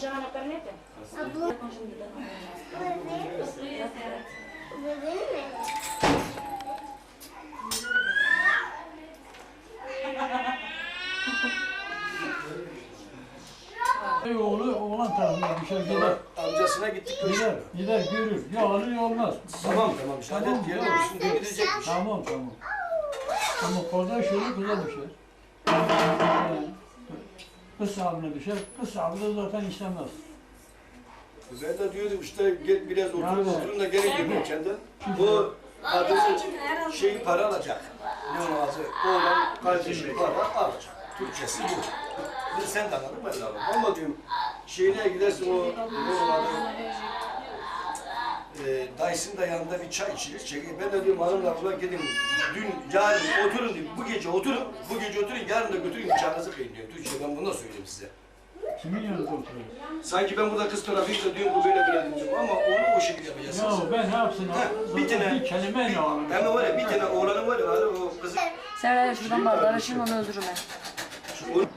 Нажимай на корнеты. Обложка. Вы Oğlu oğlan tarafına düşer gider. Amcasına gittik Gider, gider görür. Ya alır ya olmaz. Tamam tamam müsaade et diyelim. Şimdi gidecekmiş. Tamam tamam. Ama koldan şöyle güzel bir şey. Kız sahibine düşer. De zaten istemez. Ben de diyordum işte gel biraz oturun Nerede? oturun da gene girdim kendi. Bu adresi şey para alacak. Ne onun adı? Oğlan kardeşi para alacak. Türkçesi bu. Sen de anladın ben de anladım. Ama diyorum şeyine gidersin o ne onun adı? Dayısının da yanında bir çay içilir. Çekil. Ben de diyorum hanımla buna gidin. Dün yarın oturun diyeyim. Bu gece oturun. Bu gece oturun. Yarın da götürün bıçağınızı kıyın diyorum. Türkçe ben bunu da söyleyeyim size. Kimin yanında oturuyor? Sanki ben burada kız tarafıyla diyorum bu böyle böyle diyorum ama onu o şekilde yapacaksınız. Ya ben hepsini Heh, bir bir tane- bir kelime ne alırım? Hem var ya bir tane oğlanım var ya o kızı Sen şuradan bardağı açayım onu öldürürüm ben.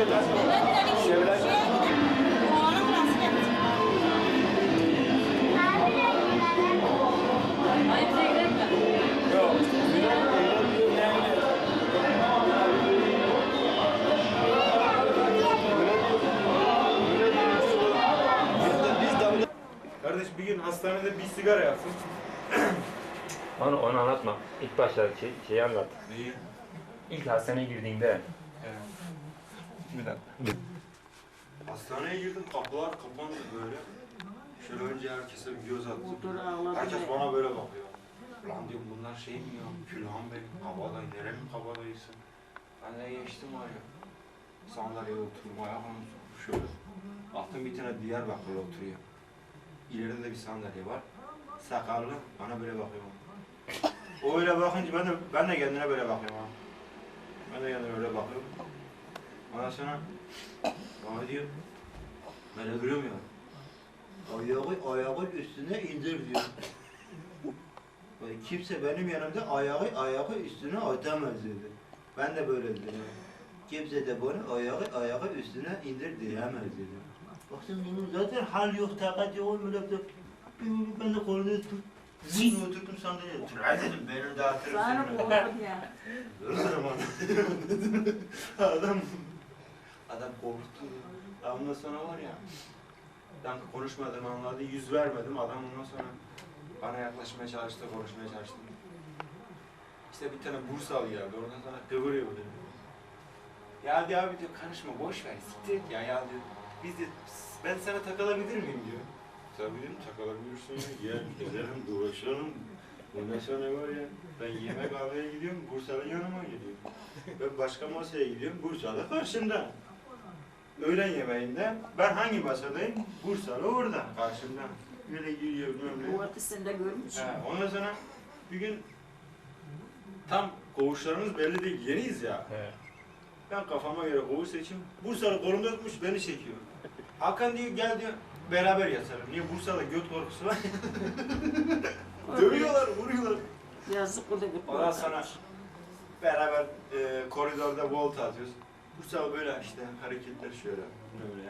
Kardeş bir gün hastanede bir sigara yapsın. Onu, onu anlatma. İlk başta şey, şeyi anlat. Neyi? İlk hastaneye girdiğinde Bir dakika. Hastaneye girdim kapılar kapandı böyle. Şöyle önce herkese bir göz attım. Herkes bana böyle bakıyor. Lan diyorum bunlar şey mi ya? Külhan Bey, kabadayı, nerenin kabadayısı? Ben de geçtim var ya. Sandalyeye oturmaya konuştum şöyle. Baktım bir tane Diyarbakır oturuyor. İleride de bir sandalye var. Sakallı bana böyle bakıyor. O öyle bakınca ben de, ben de kendine böyle bakıyorum. Ben de kendime öyle bakıyorum. Ondan sonra bana diyor, böyle duruyorum ya. Ayağı ayağın üstüne indir diyor. Böyle kimse benim yanımda ayağı ayağı üstüne atamaz dedi. Ben de böyle dedim. Kimse de bana ayağı ayağı üstüne indir diyemez dedi. Baktım bunun zaten hal yok, takat yok, de ben de kolunu tut. Zın oturdum sandalyeye. Tülay dedim, beni dağıtırım seni. Ölürüm Adam Adam korktu. Ondan sonra var ya ben konuşmadım anladı, yüz vermedim adam ondan sonra Bana yaklaşmaya çalıştı, konuşmaya çalıştı. İşte bir tane Bursalı geldi, oradan sonra kıvırıyor böyle. Ya diyor abi diyor karışma boş ver siktir et ya ya diyor. Biz de ben sana takılabilir miyim diyor. Tabii dedim takılabilirsin ya. Gel gezelim dolaşalım. Ondan sonra var ya ben yemek almaya gidiyorum Bursa'da yanıma geliyor. Ben başka masaya gidiyorum Bursa'da karşımda. Öğlen yemeğinde ben hangi masadayım? Bursa'da orada karşımda. Böyle giriyor bilmem ne. Bu arada sen de görmüş. Ha, ondan sonra bir gün tam koğuşlarımız belli değil, yeniyiz ya. He. Ben kafama göre koğuş seçiyorum. Bursalı kolumda tutmuş beni çekiyor. Hakan diyor gel diyor beraber yatalım. Niye Bursa'da göt korkusu var? Dövüyorlar, vuruyorlar. Yazık o da bir Ondan sonra beraber e, koridorda volta atıyoruz. Bursalı böyle işte hareketler şöyle böyle.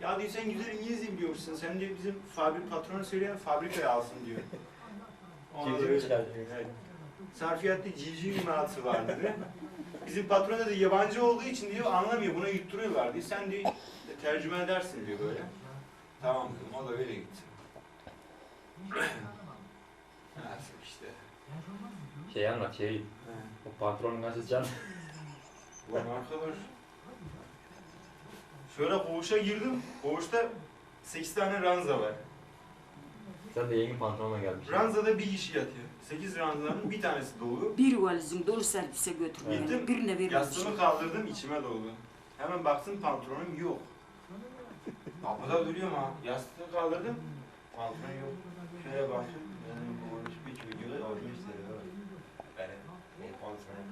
Ya diyor sen güzel İngilizce biliyormuşsun. Sen diyor bizim fabrik patronu söyleyen fabrikaya alsın diyor. Sonra- Civciv çıkartıyor. Evet. Sarfiyatta civciv imalatı var dedi. Bizim patron da yabancı olduğu için diyor anlamıyor buna yutturuyorlar diyor. Sen diyor tercüme edersin diyor böyle. Tamam dedim o da öyle gitti. Nasıl işte. Şey anlat şey. O patronun nasıl can? Ulan arkadaş. Şöyle koğuşa girdim. Koğuşta 8 tane ranza var. Sen de yeni pantolonla gelmişsin. Ranzada bir kişi yatıyor. 8 ranzanın bir tanesi dolu. Bir valizin dolu servise götürmeye. Gittim, Birine vermiş. Yastığımı kaldırdım içime doldu. Hemen baktım pantolonum yok. Kapıda duruyorum ha. Yastığı kaldırdım. Pantolon yok. Şöyle baktım. Benim bu bir çocuğu olmuş dedi. Benim benim pantolonum.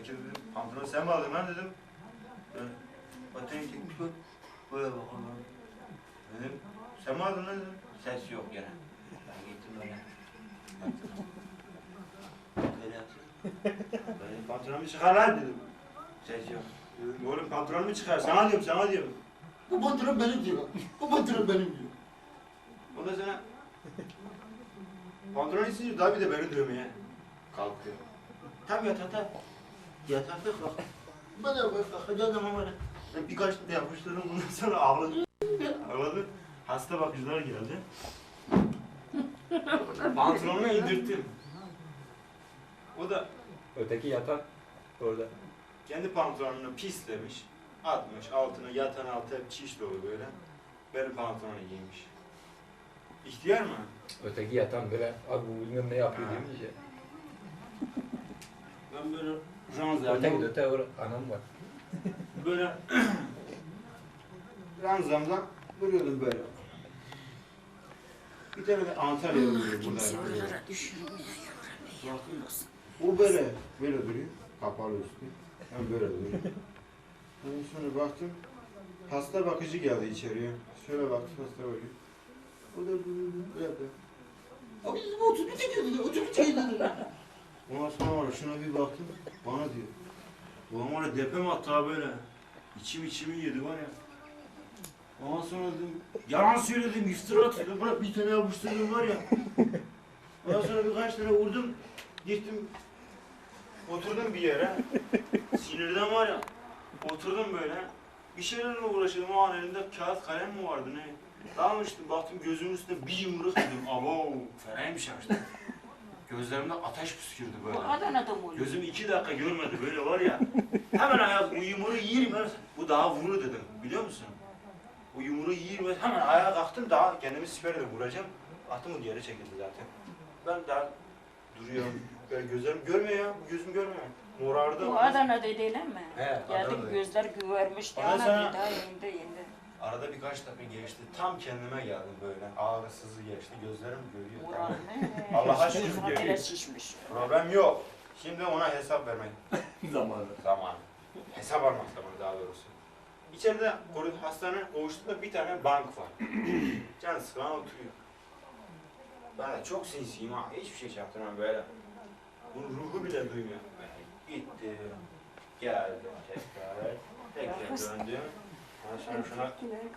Buradaki dedim, pantolonu sen mi aldın lan dedim. Ben Batıya gitmiş bak. Böyle bakalım. Dedim sen mi aldın lan dedim. Ses yok gene. Ben gittim öyle. Baktım. Böyle yaptım. Benim pantolonumu çıkar lan dedim. Ses yok. Dedim, oğlum pantolonumu çıkar. Sana diyorum, sana diyorum. Bu pantolon benim diyor. Bu pantolon benim diyor. Ondan sonra pantolon istiyor, daha bir de beni dövmeye kalkıyor. Tam yatakta, yatakta kalk. De böyle kalkacağım ama böyle. Ben birkaç da yapıştırdım, bundan sonra ağladı. ağladı. Hasta bakıcılar geldi. Pantolonunu indirttim. O da Öteki yatan orada. kendi pantolonunu pislemiş, atmış, altına yatan altı hep çiş dolu böyle. Benim pantolonu giymiş. İhtiyar mı? Öteki yatan böyle abi bu bilmem ne yapıyor Ha. demiş ya. Ben böyle Öteki ranzamdan, öte or anam var. böyle ranzamdan duruyordum böyle. Bir tane de Antalya'da duruyor Kimse burada. oralara düşürmüyor. Baktım, O böyle, böyle duruyor. Kapalı üstü. Ben böyle duruyorum. Ondan sonra baktım, hasta bakıcı geldi içeriye. Şöyle baktım hasta bakıyor. O da duruyor, böyle yapıyor. Abi dedim otur bir tek dedi. Ondan sonra var ya, şuna bir baktım, bana diyor. Ulan var ya depem attı ha böyle. İçim içimi yedi var ya. Ondan sonra dedim, yalan söyledim, iftira atıyordum. Bırak bir tane yapıştırdım var ya. Ondan sonra birkaç tane vurdum, gittim, oturdum bir yere. Sinirden var ya, oturdum böyle. Bir şeylerle uğraşıyordum, o an elimde kağıt kalem mi vardı ne? Dalmıştım, baktım gözümün üstünde bir yumruk dedim. Abo, fenaymış işte. Gözlerimde ateş püskürdü böyle. Bu Adana'da mı oluyor? Gözüm iki dakika görmedi böyle var ya. Hemen ayak bu yumruğu yerim. Bu daha vurur dedim biliyor musun? Bu yumruğu yerim. Hemen ayağa kalktım daha kendimi siperle vuracağım. Attım o yere çekildi zaten. Ben daha duruyorum. Böyle gözlerim görmüyor ya. Bu gözüm görmüyor. Morardı. Bu Adana'da değil mi? He, Geldik Adana'da. gözler güvermişti. Ondan Ana sonra- dedi ha indi indi. Arada birkaç dakika geçti. Tam kendime geldim böyle. Ağrısızı geçti. Gözlerim görüyor. Tamam. Allah'a şükür şişmiş. Problem yok. Şimdi ona hesap vermek Zamanı. Zaman. Hesap almak zamanı daha doğrusu. İçeride koridor hastane koğuşunda bir tane bank var. Can sıkan oturuyor. Ben de çok sinsiyim ha. Hiçbir şey çaktırmam böyle. Bunun ruhu bile duymuyor. Gitti. Geldi tekrar. Tekrar döndüm. Sonra şuna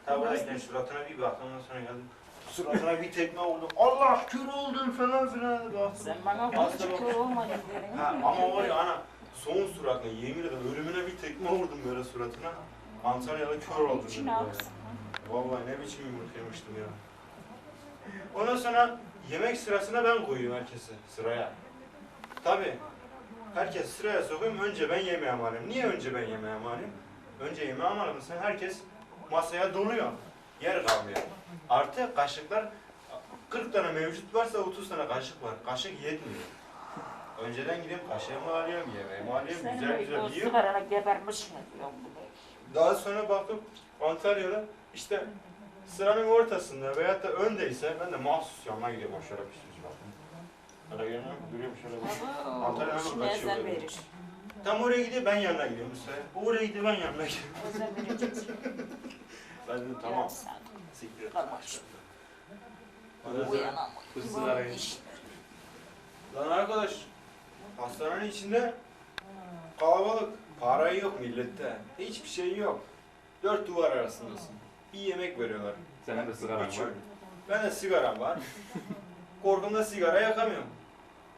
tavladayken suratına bir baktım. Ondan sonra geldim. Suratına bir tekme vurdum. Allah kör oldun falan filan. Baktım. Sen bana Hasta bak bak- kör olmadın dedin. Ha, ama var ya ana son suratına yemin ederim ölümüne bir tekme vurdum böyle suratına. Antalya'da kör oldum. Dedim aksın. Vallahi ne biçim yumruk yemiştim ya. Ondan sonra yemek sırasına ben koyuyorum herkesi sıraya. Tabii. Herkes sıraya sokuyorum. Önce ben yemeğimi alayım. Niye önce ben yemeğimi alayım? Önce yemeğimi alayım. Sen herkes masaya donuyor. Yer kalmıyor. Artı kaşıklar 40 tane mevcut varsa 30 tane kaşık var. Kaşık yetmiyor. Önceden gidip kaşığımı alıyorum, yemeğimi alıyorum, Senin güzel güzel yiyorum. sigarana gebermiş mi diyorum. Daha sonra baktım Antalya'da işte sıranın ortasında veyahut da öndeyse ben de mahsus yanına gidiyorum şöyle bir şey baktım. Öyle görünüyor mu? Duruyorum şöyle bir Ama Antalya'dan kaçıyor böyle. verir. Tam oraya gidiyor ben yanına gidiyorum bu sefer. O oraya gidiyor ben yanına gidiyorum. Özel. Ben dedim tamam. Siktir. et. Uyanamam. Bu sigarayı- iş. Lan arkadaş hastanenin içinde kalabalık. Para yok millette. Hiçbir şey yok. Dört duvar arasındasın. Bir yemek veriyorlar. Senin de sigaran var. İçiyorum. Ben de sigaram var. Korkumda sigara yakamıyorum.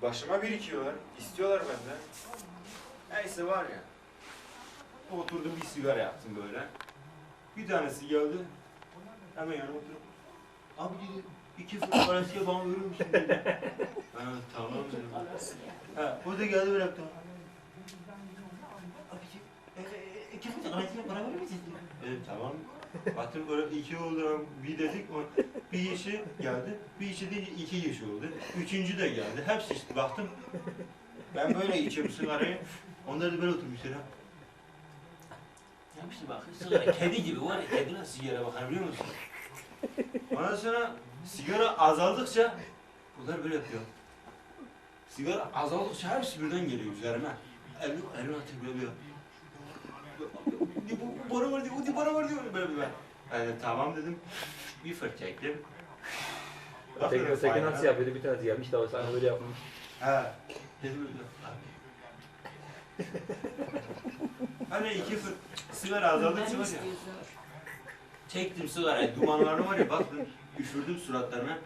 Başıma birikiyorlar. İstiyorlar benden. Neyse var ya. Oturdum bir sigara yaptım böyle. Bir tanesi geldi. Hemen yanıma oturup. Abi dedi iki fırın parası bana verir misin dedi. Ben de tamam dedim. Ha, o da geldi bıraktı. Abiciğim, e, e, iki kutu arasına para verir misin? Dedim tamam. Baktım böyle iki oldu. Bir dedik o bir işi geldi. Bir işi değil iki iş oldu. Üçüncü de geldi. Hepsi işte baktım. Ben böyle içiyorum sigarayı. Onlar da böyle oturmuşlar ha. Ya işte bak, sigara kedi gibi var ya, kedi nasıl sigara bakar biliyor musun? Ondan sonra sigara azaldıkça bunlar böyle yapıyor. Sigara azaldıkça hepsi birden geliyor üzerime. Elini, elini atıyor böyle böyle. Bu, bu bana var diyor, o diyor, bana var diyor. Böyle böyle. Yani tamam dedim. Bir fırt çektim. Öteki faydalı. nasıl yapıyordu? Bir tanesi gelmiş de o sana böyle yapmış. He. Dedim öyle. Hani iki fırt sigara azaldıkça Ben var ya. Çektim sigarayı, dumanları var ya baktım, üfürdüm suratlarına.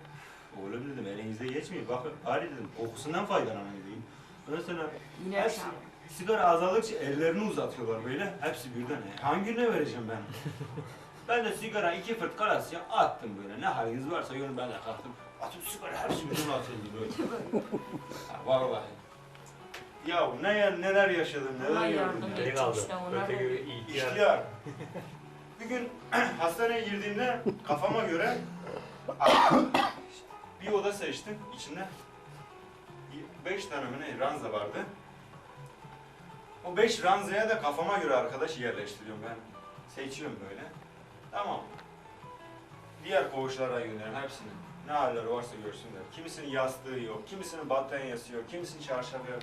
Oğlum dedim elinize geçmeyin, bakın bari dedim kokusundan faydalanın dedim. Ondan sonra Yine hepsi, akşam. sigara azaldıkça ellerini uzatıyorlar böyle, hepsi birden. E, Hangine vereceğim ben? ben de sigara iki fırt karasıya attım böyle, ne haliniz varsa görün ben de kalktım. Atıp sigara hepsi birden atıldı böyle. Ha, vallahi. Ya ne neler yaşadım, neler gördüm. yardım ya. et. Geri kaldı. işte onlar Öteki da- ihtiyar. İhtiyar. Bir gün hastaneye girdiğimde kafama göre bir oda seçtim. İçinde beş tane mi ne ranza vardı. O beş ranzaya da kafama göre arkadaş yerleştiriyorum ben. Seçiyorum böyle. Tamam. Diğer koğuşlara gönderiyorum hepsini. Ne halleri varsa görsünler. Kimisinin yastığı yok, kimisinin battaniyesi yok, kimisinin çarşafı yok.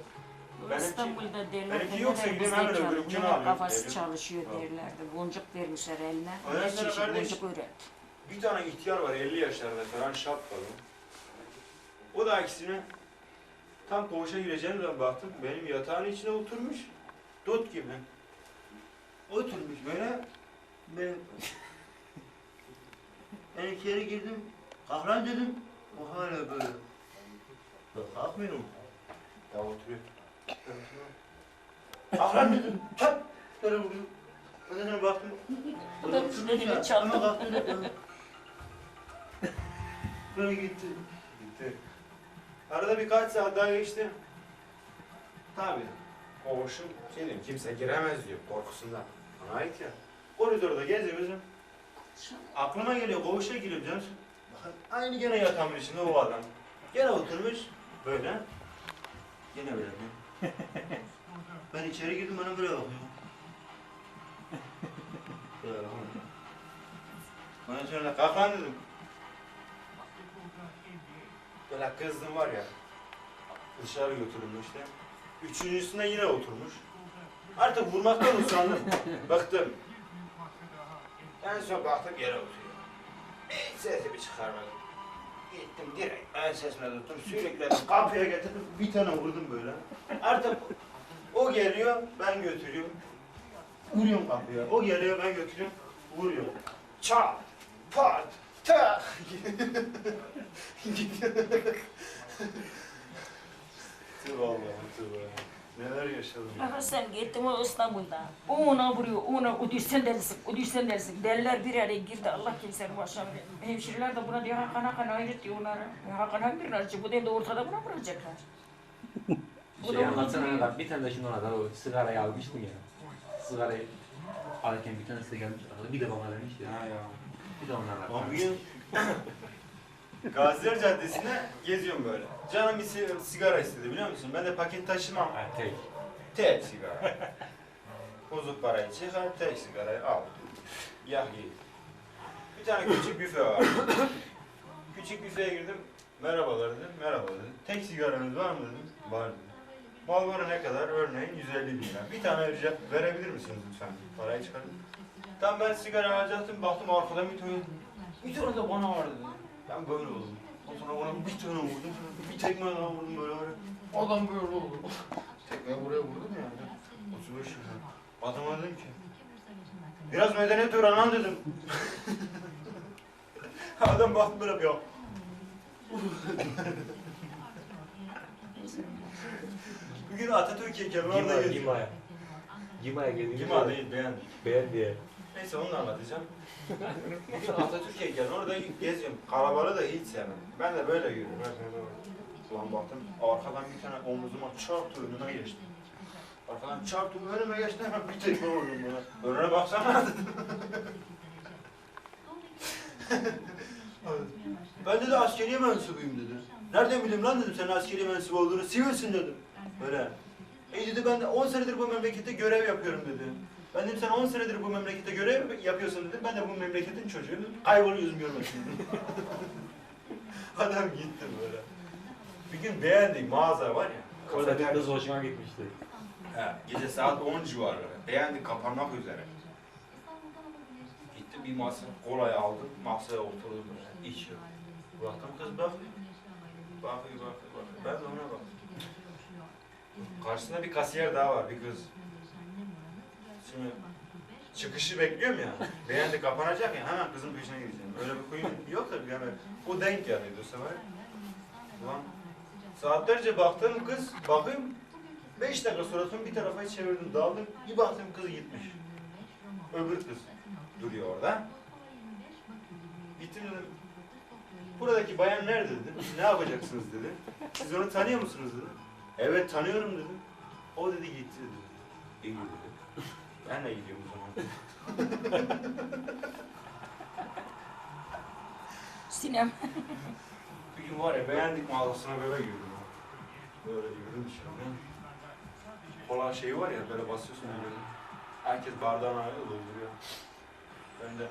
Benimki- İstanbul'da derler benimki yoksa gideyim hemen kafası derim. çalışıyor Tamam. derlerdi. Boncuk vermişler eline. Ondan Her sonra çeşit kardeş- boncuk öğret. Bir tane ihtiyar var 50 yaşlarında falan şapkalı. O da ikisine tam koğuşa gireceğim zaman baktım benim yatağın içine oturmuş. Dut gibi. Oturmuş böyle. Ben, ben içeri girdim. Kahraman dedim. O hala böyle. Bak kalkmıyorum. Ya oturuyor. Kahraman dedim. Çat. Böyle vurdum. Ondan sonra baktım. Da dediğini çaldı. Ama kalktı da- Böyle gitti. Gitti. Arada birkaç saat daha geçti. Tabii. Koğuşum şey diyeyim, kimse giremez diyor korkusundan. Bana ait ya. Koridorda geziyoruz. Aklıma geliyor koğuşa canım. Bakın aynı gene yatağımın içinde o adam. Gene oturmuş böyle. Gene böyle. ben içeri girdim bana böyle bakıyor. Böyle bakıyor. Da kalk lan dedim. Böyle kızdım var ya. Dışarı götürüldü işte. Üçüncüsüne yine oturmuş. Artık vurmaktan usandım. Bıktım. En son baktım yere oturuyor. Hiç sesimi çıkarmadım. Gittim direkt en sesime tuttum. Sürekli kapıya getirdim. Bir tane vurdum böyle. Artık o geliyor ben götürüyorum. Vuruyorum kapıya. O geliyor ben götürüyorum. Vuruyorum. Çat, pat, tak. Tüh vallahi tüh be. Neler yaşadım. Aha sen gittin o İstanbul'da. Ona vuruyor, ona o düşsen dersin, o düşsen dersin. Deliler bir araya girdi Allah kimsenin başına. Hemşireler de buna diyor Hakan Hakan hayret diyor onlara. Hakan Hakan bir aracı bu değil de ortada buna vuracaklar. Bu da Şey anlatsana bak bir tane de şunu anlat. O sigarayı almıştın ya. Sigarayı alırken bir tane sigara aldı. Bir de bana vermişti. Ha ya. Bir de onu anlat. Gaziler Caddesi'nde geziyorum böyle. Canım bir si- sigara istedi biliyor musun? Ben de paket taşımam. Ha, tek. Tek sigara. Bozuk parayı çıkar, tek sigarayı al. Yak ye. Bir tane küçük büfe var. küçük büfeye girdim. Merhabalar dedim. Merhaba dedim. Tek sigaranız var mı dedim. Var dedim. Malboro ne kadar? Örneğin 150 bin lira. Bir tane rica verebilir misiniz lütfen? Parayı çıkarın. Tam ben sigara alacaktım. Baktım arkadan bir tane. Bir tane de bana var dedi. Ben böyle oldum. Ondan sonra ona bir tane vurdum. Bir tekme daha vurdum böyle böyle. Adam böyle oldu. Tekme buraya vurdum yani. 35 lira. Adama dedim ki. Biraz medeniyet öğren lan dedim. Adam baktı böyle yapıyor. Bugün Atatürk heykeli orada Gimaya, geziyor. Gimaya. Gimaya geldiğinde Gima değil beğendik. Beğen diye. Neyse onu da anlatacağım. Bugün Atatürk heykeli orada geziyorum. Kalabalığı da hiç sevmem. Ben de böyle yürüyorum. Ulan baktım arkadan bir tane omuzuma çarptı önüme geçti. Arkadan çarptı önüme geçti hemen bir tekme vurdum buna. Önüne baksana dedim. ben dedi askeriye mensubuyum dedi. Nereden bileyim lan dedim senin askeriye mensubu olduğunu. Sivilsin dedim. Böyle. E dedi ben de 10 senedir bu memlekette görev yapıyorum dedi. Ben dedim sen 10 senedir bu memlekette görev yapıyorsun dedim. Ben de bu memleketin çocuğuyum. Kaybolu yüzüm görmesin dedim. Adam gitti böyle. Bir gün beğendik mağaza var ya. Orada bir kız hoşuma gitmişti. He, gece saat 10 civarları. Beğendik kapanmak üzere. Gitti bir masa, kolayı aldım, masaya oturdum böyle, içiyor. Baktım kız bakıyor. Bakıyor, bakıyor, bakıyor. Ben de ona baktım. Karşısında bir kasiyer daha var, bir kız. Şimdi çıkışı bekliyorum ya. Beğendi kapanacak ya, hemen kızın peşine gideceğim. Öyle bir kuyum yok tabii yani. O denk geldi o sefer. Ulan saatlerce baktım kız, bakayım Beş dakika sonra bir tarafa çevirdim, daldım. Bir baktım kız gitmiş. Öbür kız duruyor orada. Gittim dedim. Buradaki bayan nerede dedim. Ne yapacaksınız dedi. Siz onu tanıyor musunuz dedi. Evet tanıyorum dedim. O dedi gitti dedi. İyi dedi. Ben de gidiyorum o zaman. Sinem. Bir gün var ya beğendik mağazasına böyle yürüdüm. Böyle yürüdüm şimdi. Kola şeyi var ya böyle basıyorsun böyle. Herkes bardağına ayrı dolduruyor. Ben de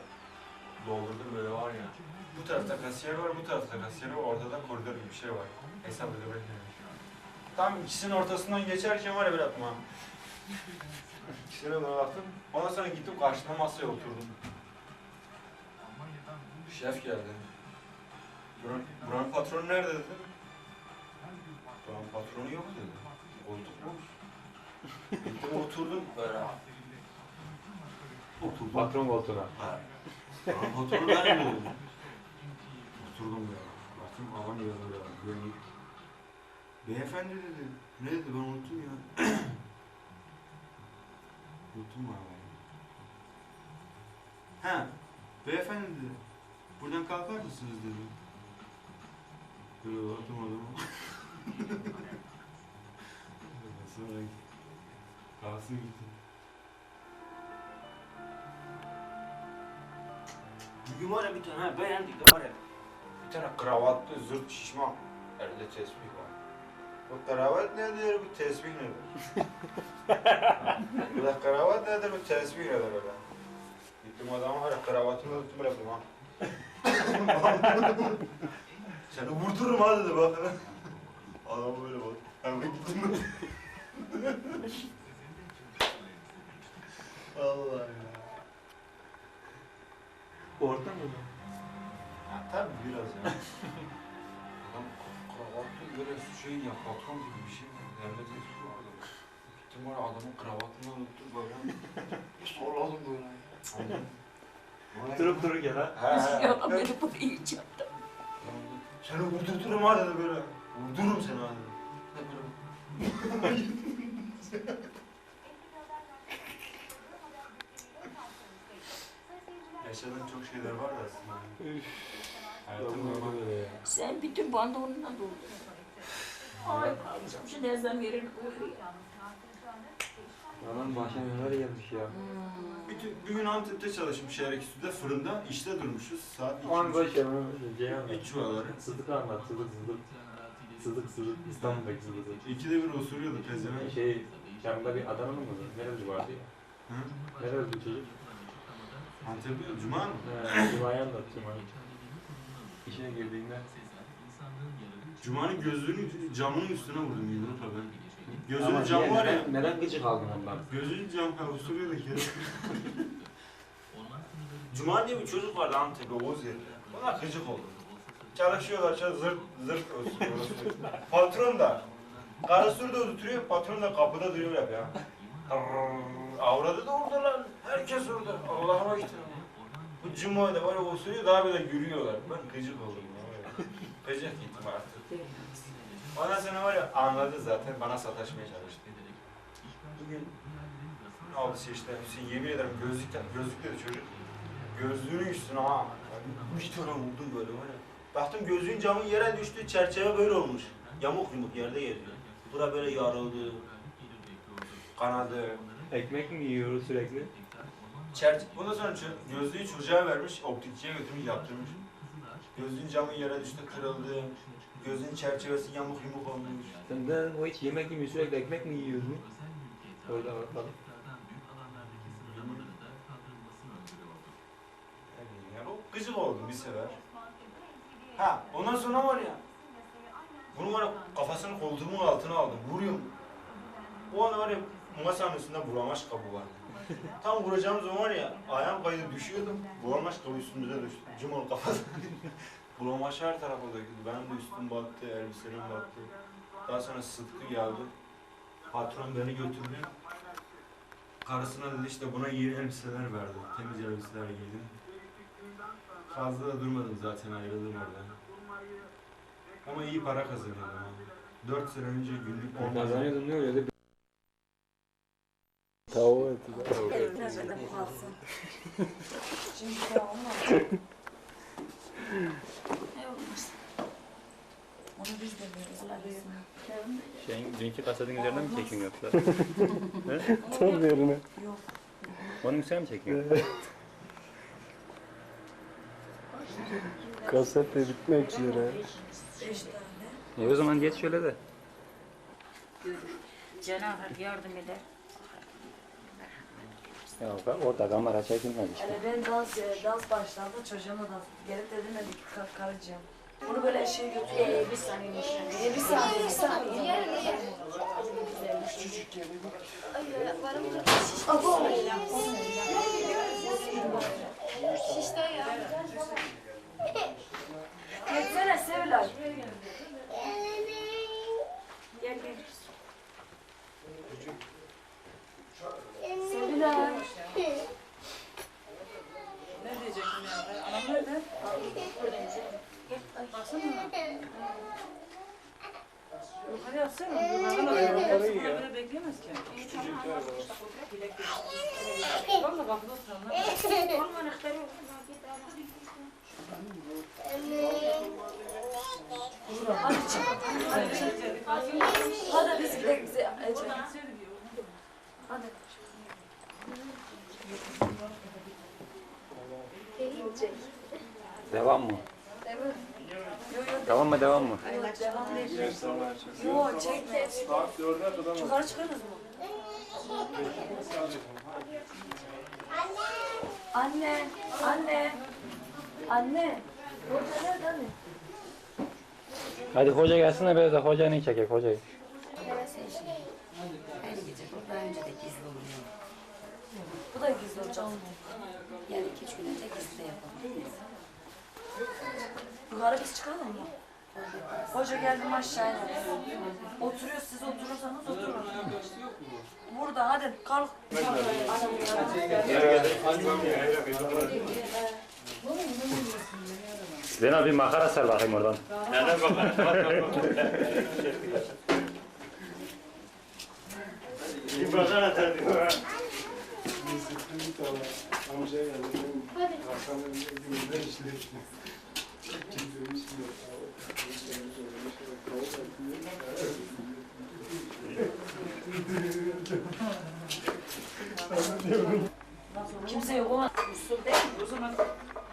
doldurdum böyle var ya. Bu tarafta kasiyer var, bu tarafta kasiyer var. Orada da koridor gibi bir şey var. Hesap ödemek Tam ikisinin ortasından geçerken var ya yaptım ha. İkisine böyle baktım. Ondan sonra gittim karşıma masaya oturdum. Şef geldi. Buranın, buranın patronu nerede dedim. Buranın patronu yok dedi. Koltuk boş. Gittim oturdum böyle. Oturdum. Patron koltuğuna. Ha. Buranın patronu nerede dedim. Oturdum ya. Baktım böyle böyle. böyle. Beyefendi dedi. Ne dedi ben unuttum ya. Unuttum abi. Ha. Beyefendi dedi. Buradan kalkar mısınız dedi. Böyle baktım adama. Sonra kalsın gitti. Bugün var ya bir tane ha, beğendik de var ya. Bir tane kravatlı zırt şişman. Elde tesbih var. Bu kravat nedir, bu tesbih nedir? bu da kravat nedir, bu tesbih nedir öyle? Gittim adama var ya kravatını tuttum yaptım ha. Seni vurdururum ha dedi bak. Adam böyle bak. Hemen gittim. Allah ya. Orta mı? Ha, tabii biraz ya. Artık böyle şeyin yapraktan gibi bir şey var. Devlet eski vardı. Gittim oraya adamın kravatını unuttum böyle. Soralım böyle. Durup duru gel ha. He he. Yok beni buraya yiyecektim. Seni vurdurturum ha dedi böyle. Vurdururum seni ha dedi. Yaşadığım çok şeyler var da aslında. Hayatım normal. Sen bütün bandonuna doldun. Ay kalacağım. Şu nezlem yerini Adam başına neler gelmiş ya. Bir, bir gün Antep'te çalışmış şehir stüdyoda fırında işte durmuşuz saat Aman iki boş buçuk. ver. Ceyhan anlat. İç çuvalları. Sıdık anlat. Sıdık sıdık. Sıdık sıdık. İstanbul'daki sıdık. İkide bir osuruyordu pezevenk. Şey, Şam'da bir Adanalı mı? Nereli vardı ya? Hı? Nereli bir çocuk? Antep'te Cuma mı? He, Cuma'yı anlat Cuma'yı. İşine girdiğinde Cuma'nın gözlüğünü camının üstüne vurdum ben. Ama Gözünün camı niye, var ya. Neden, neden gıcık aldın ondan? Gözünün camı ha osuruyordu kere. Cuma diye bir çocuk vardı Antep'te Oğuz yerinde. Ona gıcık oldu. Çalışıyorlar, çalışıyor, zırt zırt osuruyor. Patron da. Karısı da oturuyor, patron da kapıda duruyor hep ya. Avradı da orada lan. Herkes orada. Allah'ıma gitti. Bu Cuma'da var ya osuruyor, daha böyle gülüyorlar. Ben gıcık oldum ya. Gıcık gittim artık. Ondan sonra var ya anladı zaten bana sataşmaya çalıştı. Bugün şey işte Hüseyin yemin ederim gözlükten gözlükle de çocuk gözlüğünün üstüne ha bir tane vurdum böyle var ya. Baktım gözlüğün camı yere düştü çerçeve böyle olmuş. Yamuk yumuk yerde geziyor. Bura böyle yarıldı. Kanadı. Ekmek mi yiyoruz sürekli? Çerçe Bundan sonra gözlüğü çocuğa vermiş, optikçiye götürmüş yaptırmış. Gözlüğün camı yere düştü, kırıldı. Gözlüğün çerçevesi yamuk yumuk olmuş. Senden o hiç yemek yemiyor sürekli ekmek mi yiyorsun? Orada bakalım. Ne bileyim ya, o gıcık oldum bir sefer. Ha, ondan sonra var ya, bunu var ya kafasını koltuğumun altına aldım, vuruyorum. O an var ya, masanın üstünde bulamaç kabı vardı. Tam vuracağım zaman var ya, ayağım kaydı düşüyordum, bulamaç kabı üstümüze düştü. Cumhur kafası. bulamaç her tarafa döküldü, benim de üstüm battı, elbiselerim battı. Daha sonra Sıtkı geldi. Patron beni götürdü. Karısına dedi işte buna yeni elbiseler verdi. Temiz elbiseler giydim. Fazla da durmadım zaten ayrıldım oradan. Ama iyi para kazanıyordum. ha. 4 sene önce günlük 10 milyon. Kazanıyordun ne öyle de Şimdi de olmaz. Ne olmaz. Onu biz de bilsin. Şeyin, dünkü kasetin üzerinden mi çekiyorsun yoksa? Tam yerine. Yok. Onun üstüne mi çekiyorsun? Kaset de bitmek üzere. Beş tane. E o zaman geç şöyle de. Görür. Cenab-ı Hak yardım eder. Ya orada kamera çekilmez işte. Yani ben dans, e, dans başladı çocuğuma dans. Gelip dedim dedi ki "Kar- karıcığım. Bunu böyle şey götür. Ee, bir saniye bir saniye, bir saniye. Gelsene Sevilay. Gel gel. Sevilay. Ne diyeceksin ya? Anam nerede? Buradayım canım. Gel. Ay. Baksana. Yukarı yapsana. Yukarı Yukarı bekleyemez ki. Valla kapıda oturanlar. Olma anahtarı. Hadi çık. Hadi biz gidelim. Hadi. Devam mı? Evet. Devam mı devam mı? Yok devam değil. Yok çekme. Yukarı çıkıyoruz mu? Anne, anne, anne. Hoca nerede anne? Hadi hoca gelsin de biraz da hocanı çekek hocayı. Bu da gizli olacak. Yani iki üç gün önce gizli de yapabiliriz. Yukarı biz çıkalım mı? Hoca geldim aşağıya. Oturuyor siz oturursanız oturun. Burada hadi kalk. Zeynep bir makara sar bakayım oradan. Amcaya geldi. Hadi. Kimse yok ama Usul değil o zaman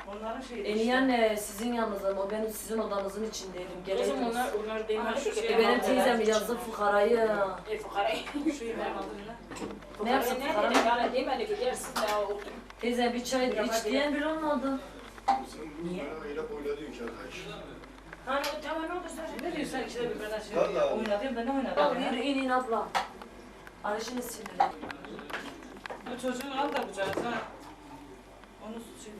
onların şeyi. Eni anne sizin yanınızda ama ben sizin odanızın içindeydim. O zaman Geleydiniz. onlar, onlar demedi ki. E benim teyzem yazdı fukarayı. E fukarayı. Ben aldım Ne yapsın Ne fukara? dedi? Yani ki gelsin daha otur. Teyze bir çay iç diyen bile olmadı. Niye? Öyle oynadı ki arkadaş. Hani o tamam ne oldu sen? Ne diyorsun sen işte bir bana şey Vallahi. oynadım Al oynadım? bir in in abla. Arışını sinirlen. Bu çocuğu al da kucağına. Onu şey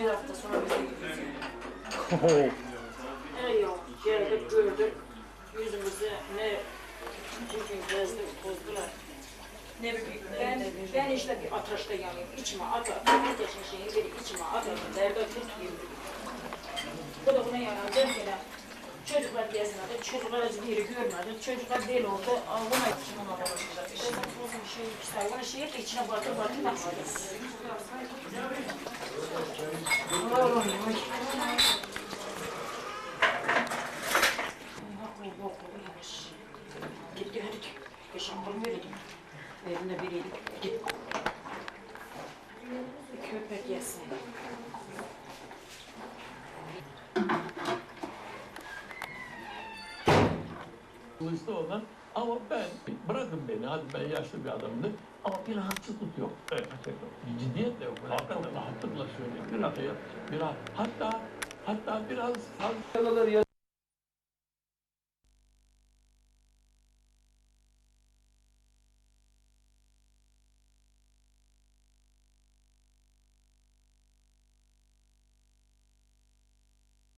Bir hafta sonra bize gideceğiz. Ey yok, geldik gördük. Yüzümüzü ne bugün gezdik, bozdular. Ne bileyim, ben, ben işte bir ateşte yanıyorum. İçime at at. Herkesin şeyini biri içime at at. Nerede tutayım. Bu da buna yanar. Derken çocuklar gezmedi. Çocuklar biri görmedi. Çocuklar deli oldu. Buna içine başlayacak. İşte bir şey, buna şey et, içine batır batır bakıyoruz. Gitti hadi. Şampanya verelim. Evine verelim. Git. Köpek yesin. Kılıçlı olan ama ben bırakın beni hadi ben yaşlı bir adamdım ama bir rahatsızlık yok. Evet, yok. Bir ciddiyet de yok. Hakikaten rahatlıkla söyleyeyim. Bir rahat, bir rahat. Hatta hatta biraz fazla